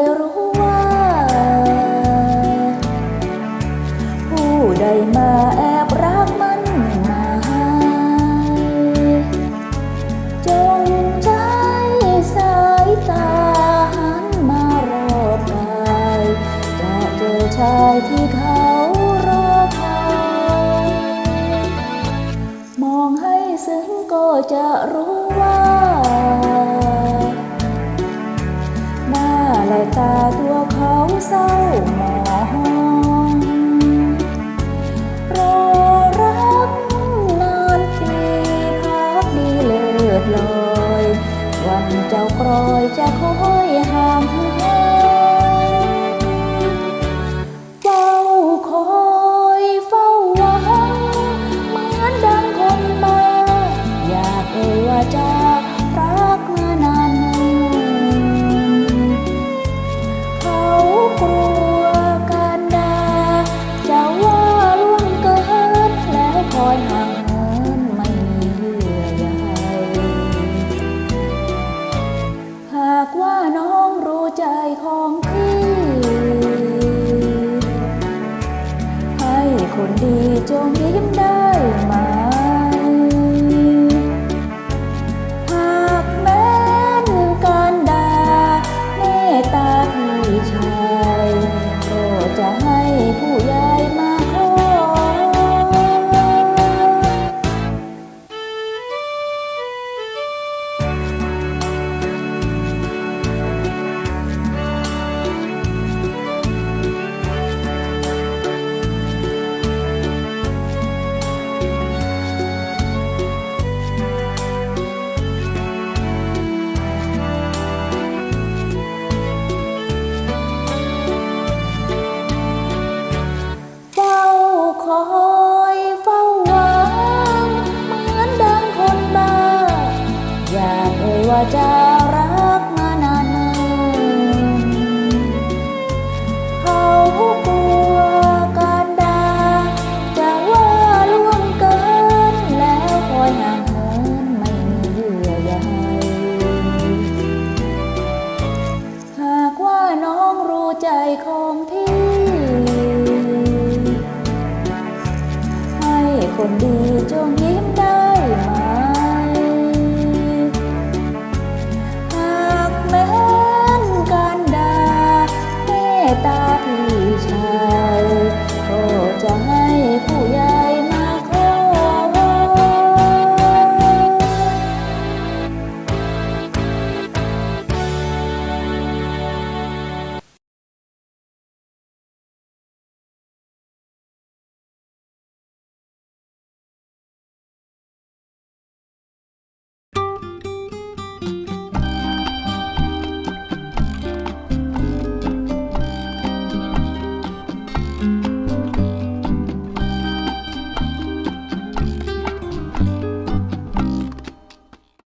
ยรู้ว่า ผู้ใดมาแอบรักมันมาจงใจสายตาหันมารอบกายจะเจอชายที่เขารอคอยมองให้ซึ้งก็จะรู้ ไหลตาตัวเขาเศร้าหมองรอรักนานทีพักดีเลิศลอย วันเจ้ากรอยจะคอยห่างเธอ คนดีจงยิ้มได้ จะรักมานานเขากลัวการด่าจะว่าล่วงเกิน แล้วคอยห่างเหินไม่มีเยื่อใยหากว่าน้องรู้ใจของที่ ให้คนดีจงยิ้มได้ไหม